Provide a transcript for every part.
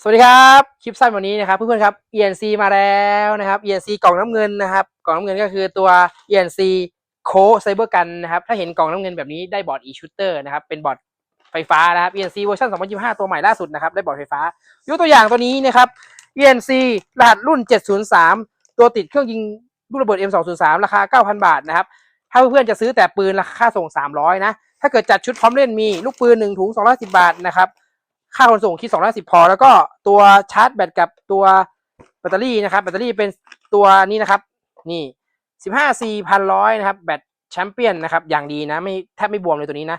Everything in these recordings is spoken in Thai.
สวัสดีครับ คลิปสั้นวันนี้นะครับเพื่อนๆครับ ENC มาแล้วนะครับ ENC กล่องน้ำเงินนะครับ กล่องน้ำเงินก็คือตัว ENC โคไซเบอร์กันนะครับ ถ้าเห็นกล่องน้ำเงินแบบนี้ได้บอร์ด e-shooter นะครับ เป็นบอร์ดไฟฟ้านะครับ ENC เวอร์ชัน2025 ตัวใหม่ล่าสุดนะครับ ได้บอร์ดไฟฟ้า ยกตัวอย่างตัวนี้นะครับ ENC รหัสรุ่น 703 ตัวติดเครื่องยิงลูกระเบิด M203 ราคา 9,000 บาทนะครับ ถ้าเพื่อนๆจะซื้อแต่ปืนราคาส่ง 300 นะ ถ้าเกิดจัดชุดพร้อมเล่นมีลูกปืน1ถุง210บาทนะครับ ค่าขนส่งคิด210พอ แล้วก็ตัวชาร์จแบตกับตัวแบตเตอรี่นะครับ แบตเตอรี่เป็นตัวนี้นะครับ นี่ 15 4,100นะครับแบตแชมเปี้ยนนะครับ อย่างดีนะ ไม่แทบไม่บวมเลยตัวนี้นะ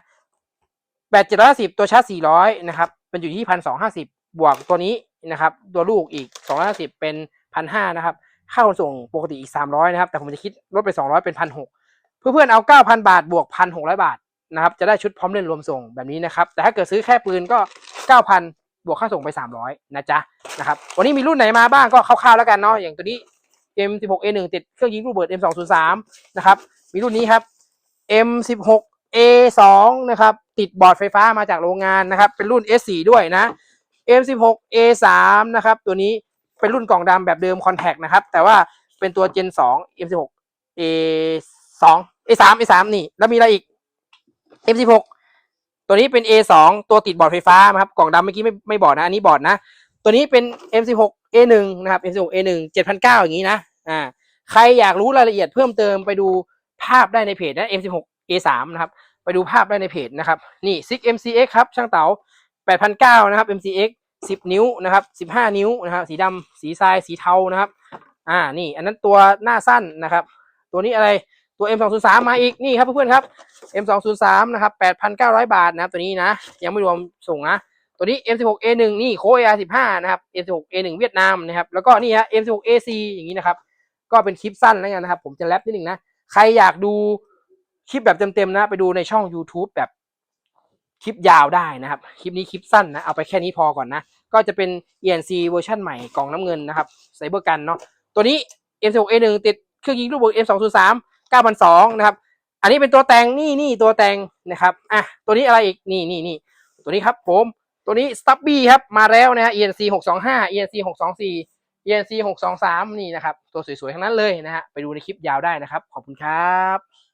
แบต750 ตัวชาร์จ400นะครับ เป็นอยู่ที่1,250บวกตัวนี้นะครับ ตัวลูกอีก 250 เป็น1,500นะครับ ค่าขนส่งปกติอีก 300 นะครับ แต่ผมจะคิดลดไป 200 เป็น1,600เพื่อนๆเอา 9,000 บาทบวก 1,600 บาทนะครับ จะได้ชุดพร้อมเล่นรวมส่งแบบนี้นะครับ แต่ถ้าเกิดซื้อแค่ปืนก็ 9,000 บวกค่าส่งไป 300 นะจ๊ะนะครับวันนี้มีรุ่นไหนมาบ้างก็คร่าวๆแล้วกันเนาะอย่างตัวนี้ M16A1 ติดเครื่องยิงลูกเบิด M203 นะครับมีรุ่นนี้ครับ M16A2 นะครับติดบอร์ดไฟฟ้ามาจากโรงงานนะครับเป็นรุ่น S4 ด้วยนะ M16A3 นะครับตัวนี้เป็นรุ่นกล่องดำแบบเดิมคอนแทคนะครับแต่ว่าเป็นตัว Gen 2 M16A2 A3 A3 นี่ แล้วมีอะไรอีก M16 ตัวนี้เป็น A2 ตัวติดบอร์ดไฟฟ้านะครับ กล่องดำเมื่อกี้ไม่ไม่บอร์ดนะ อันนี้บอร์ดนะ ตัวนี้เป็น M16 A1 นะครับ M16 A1 7,900 อย่างนี้นะ อ่า ใครอยากรู้รายละเอียดเพิ่มเติมไปดูภาพได้ในเพจนะ M16 A3 นะครับ ไปดูภาพได้ในเพจนะครับ นี่ 6 MCX ครับ ช่างเต๋า8,900 นะครับ MCX 10 นิ้วนะครับ 15 นิ้วนะครับ สีดำ สีทราย สีเทานะครับ อ่า นี่ อันนั้นตัวหน้าสั้นนะครับ ตัวนี้อะไร ตัว M203 มาอีกนี่ครับเพื่อนๆครับ M203 นะครับ 8,900 บาทนะครับตัวนี้นะ ยังไม่รวมส่งนะ ตัวนี้ M16A1 นี่โค AR15 นะครับ M16A1 เวียดนามนะครับ แล้วก็นี่ฮะ M16AC อย่างนี้นะครับ ก็เป็นคลิปสั้นแล้วกันนะครับ ผมจะแรปนิดนึงนะ ใครอยากดูคลิปแบบเต็มๆนะ ไปดูในช่อง YouTube แบบคลิปยาวได้นะครับ คลิปนี้คลิปสั้นนะ เอาไปแค่นี้พอก่อนนะ ก็จะเป็น ENC เวอร์ชันใหม่กล่องน้ำเงินนะครับไซเบอร์กันเนาะ ตัวนี้ M16A1 ติดเครื่องยิงลูกบอล M203 9,200นะครับ อันนี้เป็นตัวแต่งนี่นี่ตัวแต่งนะครับ อะ ตัวนี้อะไรอีก นี่นี่นี่ตัวนี้ครับผม ตัวนี้ Stubby ครับ มาแล้วนะฮะ ENC 625 ENC 624 ENC 623 นี่นะครับ ตัวสวยๆ ทั้งนั้นเลยนะฮะ ไปดูในคลิปยาวได้นะครับ ขอบคุณครับ